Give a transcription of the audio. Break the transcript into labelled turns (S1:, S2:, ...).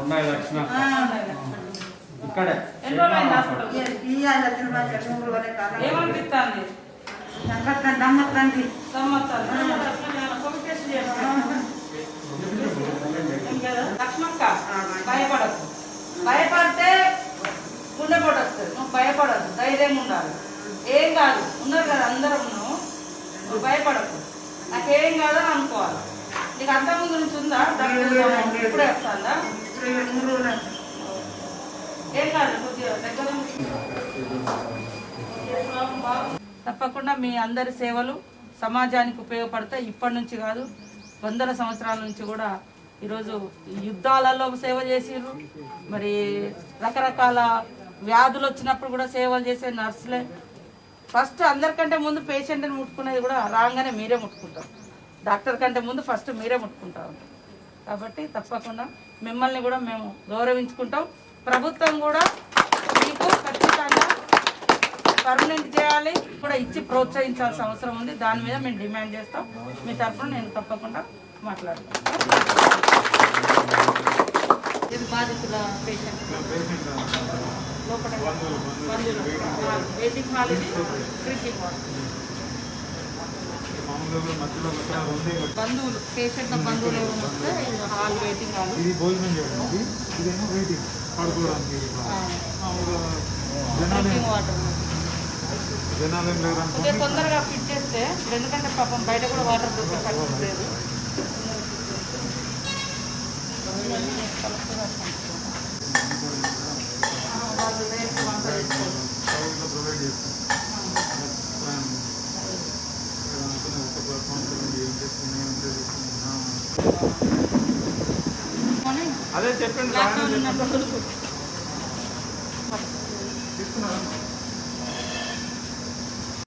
S1: ఉన్నాయి లక్షణ ఇక్కడే.
S2: ఏమనిపిస్తుంది? లక్ష్మక్క భయపడకు. భయపడితే గుండె పొడి వస్తుంది నువ్వు భయపడద్దు ధైర్యంగా ఉండాలి. ఏం కాదు. ఉన్నారు కదా అందరం నువ్వు నువ్వు భయపడకు. నాకేం కాదని అనుకోవాలి. నీకు అంత నుంచి ఉందా? ఇప్పుడే వస్తుందా? ఏం కాదు కొద్దిగా దగ్గర. తప్పకుండా మీ అందరి సేవలు సమాజానికి ఉపయోగపడతాయి. ఇప్పటి నుంచి కాదు వందల సంవత్సరాల నుంచి కూడా ఈరోజు యుద్ధాలలో సేవ చేసిర్రు. మరి రకరకాల వ్యాధులు వచ్చినప్పుడు కూడా సేవలు చేసే నర్సులే. ఫస్ట్ అందరికంటే ముందు పేషెంట్ని ముట్టుకునేది కూడా రాగానే మీరే ముట్టుకుంటారు. డాక్టర్ కంటే ముందు ఫస్ట్ మీరే ముట్టుకుంటారు. కాబట్టి తప్పకుండా మిమ్మల్ని కూడా మేము గౌరవించుకుంటాం. ప్రభుత్వం కూడా మీకు ఖచ్చితంగా పర్మనెంట్ చేయాలి. కూడా ఇచ్చి ప్రోత్సహించాల్సిన అవసరం ఉంది. దాని మీద మేము డిమాండ్ చేస్తాం. మీ తరఫున నేను తప్పకుండా మాట్లాడతాను. ఇది బాధితుల పేషెంట్. లోపల వెయిటింగ్ హాల్ ఇది డ్రింకింగ్ వాటర్ బంధువులు పేషెంట్ బంధువులు వస్తే హాల్ వెయిటింగ్ హాల్.
S3: ఇది భోజనం చేయడానికి ఇదేమో వెయిటింగ్ పడుకోవడానికి మామూలుగా జనాలు
S2: డ్రింకింగ్ వాటర్.
S3: జనాలు ఏం
S2: తొందరగా ఫిట్ చేస్తే ఎందుకంటే పాపం బయట కూడా వాటర్ దొరికే పరిస్థితి లేదు. వాళ్ళు రేపు వంట
S3: ప్రొవైడ్ చేస్తాం.
S1: అదే చెప్పండి
S3: తీసుకున్నారా?